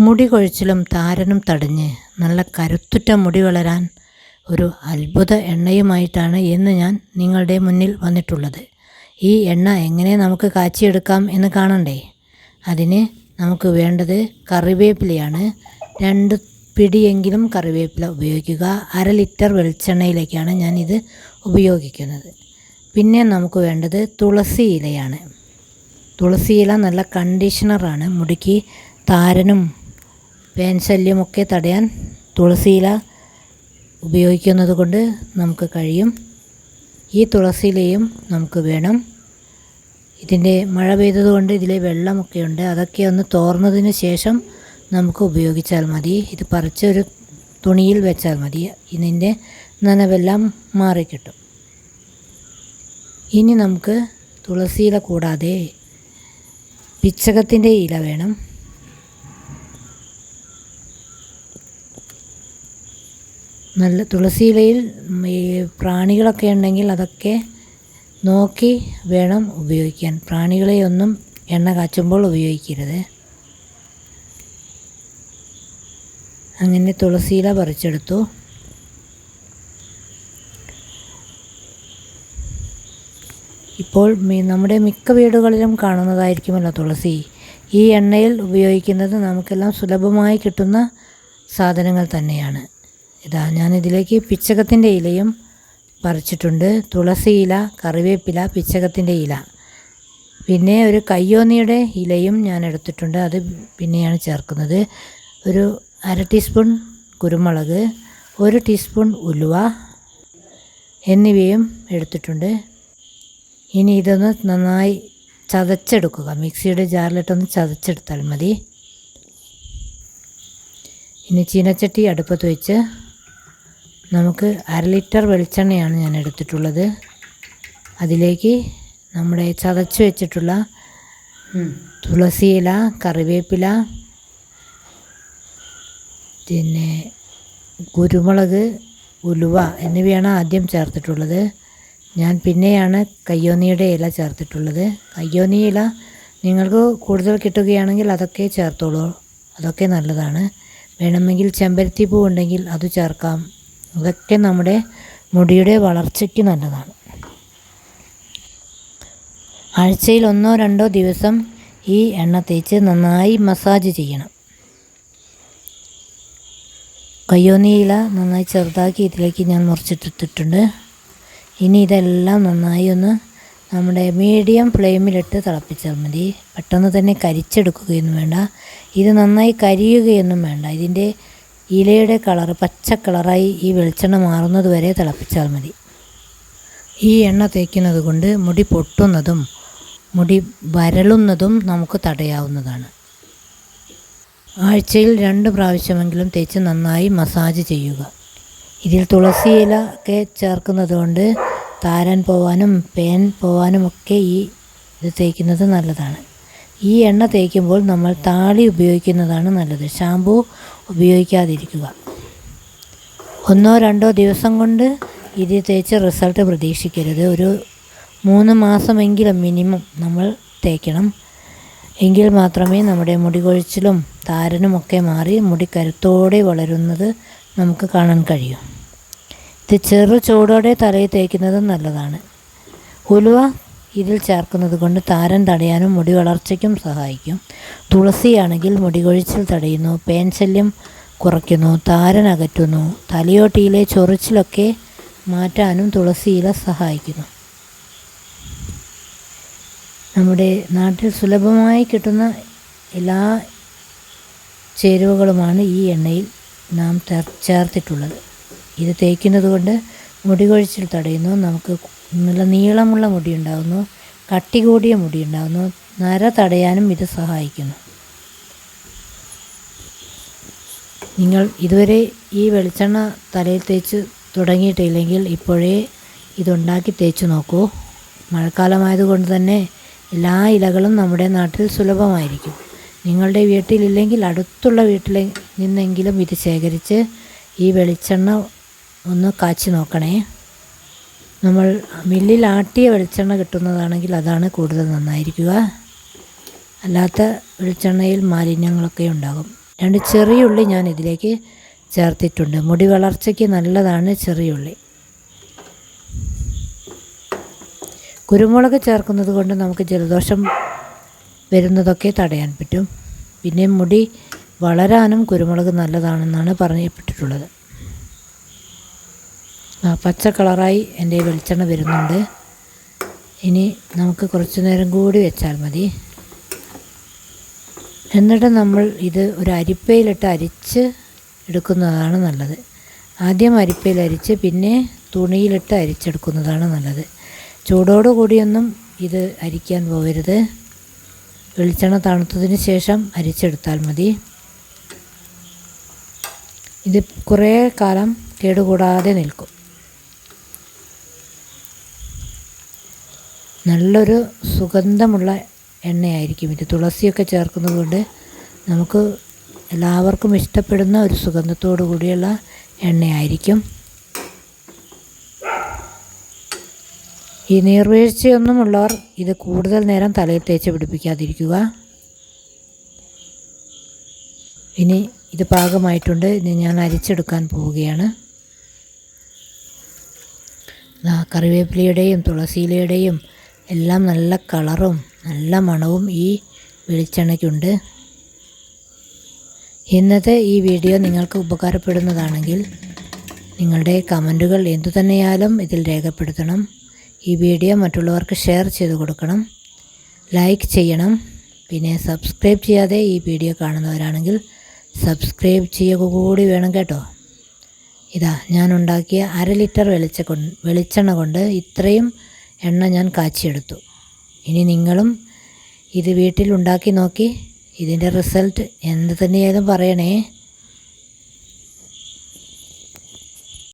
മുടി കൊഴിച്ചിലും താരനും തടഞ്ഞ് നല്ല കരുത്തുറ്റ മുടി വളരാൻ ഒരു അത്ഭുത എണ്ണയുമായിട്ടാണ് ഇന്ന് ഞാൻ നിങ്ങളുടെ മുന്നിൽ വന്നിട്ടുള്ളത്. ഈ എണ്ണ എങ്ങനെ നമുക്ക് കാച്ചിയെടുക്കാം എന്ന് കാണണ്ടേ? അതിന് നമുക്ക് വേണ്ടത് കറിവേപ്പിലയാണ്. രണ്ട് പിടിയെങ്കിലും കറിവേപ്പില ഉപയോഗിക്കുക. അര ലിറ്റർ വെളിച്ചെണ്ണയിലേക്കാണ് ഞാൻ ഇത് ഉപയോഗിക്കുന്നത്. പിന്നെ നമുക്ക് വേണ്ടത് തുളസി ഇലയാണ്. തുളസി ഇല നല്ല കണ്ടീഷണറാണ്. മുടിക്ക് താരനും പേൻ ശല്യമൊക്കെ തടയാൻ തുളസിയില ഉപയോഗിക്കുന്നത് കൊണ്ട് നമുക്ക് കഴിയും. ഈ തുളസിയിലയും നമുക്ക് വേണം. ഇതിന്റെ മഴ പെയ്തതുകൊണ്ട് ഇതിലെ വെള്ളമൊക്കെ ഉണ്ട്. അതൊക്കെ ഒന്ന് തോർന്നതിന് ശേഷം നമുക്ക് ഉപയോഗിച്ചാൽ മതി. ഇത് പറിച്ചൊരു തുണിയിൽ വെച്ചാൽ മതി. ഇതിന്റെ നനവെല്ലാം മാറിക്കിട്ടും. ഇനി നമുക്ക് തുളസിയില കൂടാതെ പിച്ചകത്തിന്റെ ഇല വേണം. നല്ല തുളസിയിലയിൽ ഈ പ്രാണികളൊക്കെ ഉണ്ടെങ്കിൽ അതൊക്കെ നോക്കി വേണം ഉപയോഗിക്കാൻ. പ്രാണികളെ ഒന്നും എണ്ണ കാച്ചുമ്പോൾ ഉപയോഗിക്കരുത്. അങ്ങനെ തുളസിയില പറിച്ചെടുത്തു. ഇപ്പോൾ നമ്മുടെ മിക്ക വീടുകളിലും കാണുന്നതായിരിക്കുമല്ലോ തുളസി. ഈ എണ്ണയിൽ ഉപയോഗിക്കുന്നത് നമുക്കെല്ലാം സുലഭമായി കിട്ടുന്ന സാധനങ്ങൾ തന്നെയാണ്. ഇതാ ഞാനിതിലേക്ക് പിച്ചകത്തിന്റെ ഇലയും പറിച്ചിട്ടുണ്ട്. തുളസി ഇല കറിവേപ്പില പിച്ചകത്തിന്റെ ഇല. പിന്നെ ഒരു കയ്യോന്നിയുടെ ഇലയും ഞാൻ എടുത്തിട്ടുണ്ട് അത് പിന്നെയാണ് ചേർക്കുന്നത്. ഒരു അര ടീസ്പൂൺ കുരുമുളക് ഒരു ടീസ്പൂൺ ഉലുവ എന്നിവയും എടുത്തിട്ടുണ്ട്. ഇനി ഇതൊന്ന് നന്നായി ചതച്ചെടുക്കുക. മിക്സിയുടെ ജാറിലിട്ടൊന്ന് ചതച്ചെടുത്താൽ മതി. ഇനി ചീനച്ചട്ടി അടുപ്പത്ത് വെച്ച് നമുക്ക് അര ലിറ്റർ വെളിച്ചെണ്ണയാണ് ഞാൻ എടുത്തിട്ടുള്ളത്. അതിലേക്ക് നമ്മുടെ ചതച്ച് വെച്ചിട്ടുള്ള തുളസി ഇല കറിവേപ്പില പിന്നെ കുരുമുളക് ഉലുവ എന്നിവയാണ് ആദ്യം ചേർത്തിട്ടുള്ളത്. ഞാൻ പിന്നെയാണ് കയ്യോന്നിയുടെ ഇല ചേർത്തിട്ടുള്ളത്. കയ്യോന്നി ഇല നിങ്ങൾക്ക് കൂടുതൽ കിട്ടുകയാണെങ്കിൽ അതൊക്കെ ചേർത്തോളൂ. അതൊക്കെ നല്ലതാണ്. വേണമെങ്കിൽ ചെമ്പരത്തി പൂ ഉണ്ടെങ്കിൽ അത് ചേർക്കാം. അതൊക്കെ നമ്മുടെ മുടിയുടെ വളർച്ചയ്ക്ക് നല്ലതാണ്. ആഴ്ചയിൽ ഒന്നോ രണ്ടോ ദിവസം ഈ എണ്ണ തേച്ച് നന്നായി മസാജ് ചെയ്യണം. കയ്യോന്നി ഇല നന്നായി ചെറുതാക്കി ഇതിലേക്ക് ഞാൻ മുറിച്ചിട്ടിട്ടുണ്ട് ഇനി ഇതെല്ലാം നന്നായി ഒന്ന് നമ്മുടെ മീഡിയം ഫ്ലെയിമിലിട്ട് തിളപ്പിച്ചാൽ മതി. പെട്ടെന്ന് തന്നെ കരിച്ചെടുക്കുകയൊന്നും വേണ്ട. ഇത് നന്നായി കരിയുകയൊന്നും വേണ്ട. ഇതിന്റെ ഇലയുടെ കളർ പച്ച കളറായി ഈ വെളിച്ചെണ്ണ മാറുന്നത് വരെ തിളപ്പിച്ചാൽ മതി. ഈ എണ്ണ തേക്കുന്നത് കൊണ്ട് മുടി പൊട്ടുന്നതും മുടി വരളുന്നതും നമുക്ക് തടയാവുന്നതാണ്. ആഴ്ചയിൽ രണ്ട് പ്രാവശ്യമെങ്കിലും തേച്ച് നന്നായി മസാജ് ചെയ്യുക. ഇതിൽ തുളസി ഇല ഒക്കെ ചേർക്കുന്നത് കൊണ്ട് താരൻ പോവാനും പേൻ പോവാനും ഒക്കെ ഈ ഇത് തേക്കുന്നത് നല്ലതാണ്. ഈ എണ്ണ തേക്കുമ്പോൾ നമ്മൾ താളി ഉപയോഗിക്കുന്നതാണ് നല്ലത്. ഷാമ്പൂ ഉപയോഗിക്കാതിരിക്കുക. ഒന്നോ രണ്ടോ ദിവസം കൊണ്ട് ഇത് തേച്ച് റിസൾട്ട് പ്രതീക്ഷിക്കരുത്. ഒരു മൂന്ന് മാസമെങ്കിലും മിനിമം നമ്മൾ തേക്കണം. എങ്കിൽ മാത്രമേ നമ്മുടെ മുടി കൊഴിച്ചിലും താരനുമൊക്കെ മാറി മുടി കരുത്തോടെ വളരുന്നത് നമുക്ക് കാണാൻ കഴിയും. ഇത് ചെറു ചൂടോടെ തലയിൽ തേക്കുന്നത് നല്ലതാണ്. ഉലുവ ഇതിൽ ചേർക്കുന്നത് കൊണ്ട് താരൻ തടയാനും മുടി വളർച്ചയ്ക്കും സഹായിക്കും. തുളസിയാണെങ്കിൽ മുടി കൊഴിച്ചിൽ തടയുന്നു പേൻശല്യം കുറയ്ക്കുന്നു താരൻ അകറ്റുന്നു തലയോട്ടിയിലെ ചൊറിച്ചിലൊക്കെ മാറ്റാനും തുളസിയില സഹായിക്കുന്നു. നമ്മുടെ നാട്ടിൽ സുലഭമായി കിട്ടുന്ന എല്ലാ ചേരുവകളുമാണ് ഈ എണ്ണയിൽ നാം ചേർത്തിട്ടുള്ളത്. ഇത് തേക്കുന്നത് കൊണ്ട് മുടികൊഴിച്ചിൽ തടയുന്നു നമുക്ക് നല്ല നീളമുള്ള മുടി ഉണ്ടാകുന്നു കട്ടി കൂടിയ മുടി ഉണ്ടാകുന്നു നര തടയാനും ഇത് സഹായിക്കുന്നു. നിങ്ങൾ ഇതുവരെ ഈ വെളിച്ചെണ്ണ തലയിൽ തേച്ച് തുടങ്ങിയിട്ടില്ലെങ്കിൽ ഇപ്പോഴേ ഇതുണ്ടാക്കി തേച്ച് നോക്കൂ. മഴക്കാലമായതുകൊണ്ട് തന്നെ എല്ലാ ഇലകളും നമ്മുടെ നാട്ടിൽ സുലഭമായിരിക്കും. നിങ്ങളുടെ വീട്ടിലില്ലെങ്കിൽ അടുത്തുള്ള വീട്ടിൽ നിന്നെങ്കിലും ഇത് ശേഖരിച്ച് ഈ വെളിച്ചെണ്ണ ഒന്ന് കാച്ചി നോക്കണേ. നമ്മൾ മില്ലിൽ ആട്ടിയ വെളിച്ചെണ്ണ കിട്ടുന്നതാണെങ്കിൽ അതാണ് കൂടുതൽ നന്നായിരിക്കുക. അല്ലാത്ത വെളിച്ചെണ്ണയിൽ മാലിന്യങ്ങളൊക്കെ ഉണ്ടാകും. രണ്ട് ചെറിയുള്ളി ഞാൻ ഇതിലേക്ക് ചേർത്തിട്ടുണ്ട്. മുടി വളർച്ചയ്ക്ക് നല്ലതാണ് ചെറിയുള്ളി. കുരുമുളക് ചേർക്കുന്നത് കൊണ്ട് നമുക്ക് ജലദോഷം വരുന്നതൊക്കെ തടയാൻ പറ്റും. പിന്നെ മുടി വളരാനും കുരുമുളക് നല്ലതാണെന്നാണ് പറയപ്പെട്ടിട്ടുള്ളത് പച്ച കളറായി എന്റെ വെളിച്ചെണ്ണ വരുന്നുണ്ട്. ഇനി നമുക്ക് കുറച്ച് നേരം കൂടി വെച്ചാൽ മതി. എന്നിട്ട് നമ്മൾ ഇത് ഒരു അരിപ്പയിലിട്ട് അരിച്ച് എടുക്കുന്നതാണ് നല്ലത്. ആദ്യം അരിപ്പയിൽ അരിച്ച് പിന്നെ തുണിയിലിട്ട് അരിച്ചെടുക്കുന്നതാണ് നല്ലത്. ചൂടോടു കൂടിയൊന്നും ഇത് അരിക്കാൻ പോകരുത് വെളിച്ചെണ്ണ തണുത്തതിന് ശേഷം അരിച്ചെടുത്താൽ മതി. ഇത് കുറേ കാലം കേടുകൂടാതെ നിൽക്കും. നല്ലൊരു സുഗന്ധമുള്ള എണ്ണയായിരിക്കും. ഇത് തുളസിയൊക്കെ ചേർക്കുന്നത് കൊണ്ട് നമുക്ക് എല്ലാവർക്കും ഇഷ്ടപ്പെടുന്ന ഒരു സുഗന്ധത്തോടു കൂടിയുള്ള എണ്ണയായിരിക്കും. ഈ നീർവീഴ്ചയൊന്നും ഉള്ളവർ ഇത് കൂടുതൽ നേരം തലയിൽ തേച്ച് പിടിപ്പിക്കാതിരിക്കുക. ഇനി ഇത് പാകമായിട്ടുണ്ട്. ഇനി ഞാൻ അരിച്ചെടുക്കാൻ പോവുകയാണ്. കറിവേപ്പിലയുടെയും തുളസിയിലയുടെയും എല്ലാം നല്ല കളറും നല്ല മണവും ഈ വെളിച്ചെണ്ണയ്ക്കുണ്ട്. ഇന്നത്തെ ഈ വീഡിയോ നിങ്ങൾക്ക് ഉപകാരപ്പെടുന്നതാണെങ്കിൽ നിങ്ങളുടെ കമന്റുകൾ എന്തു തന്നെയാലും ഇതിൽ രേഖപ്പെടുത്തണം. ഈ വീഡിയോ മറ്റുള്ളവർക്ക് ഷെയർ ചെയ്ത് കൊടുക്കണം. ലൈക്ക് ചെയ്യണം. പിന്നെ സബ്സ്ക്രൈബ് ചെയ്യാതെ ഈ വീഡിയോ കാണുന്നവരാണെങ്കിൽ സബ്സ്ക്രൈബ് ചെയ്യുക കൂടി വേണം കേട്ടോ. ഇതാ ഞാൻ ഉണ്ടാക്കിയ അര ലിറ്റർ വെളിച്ച വെളിച്ചെണ്ണ കൊണ്ട് ഇത്രയും എണ്ണ ഞാൻ കാച്ചിയെടുത്തു. ഇനി നിങ്ങളും ഇത് വീട്ടിൽ ഉണ്ടാക്കി നോക്കി ഇതിന്റെ റിസൾട്ട് എന്ത് തന്നെയായാലും പറയണേ.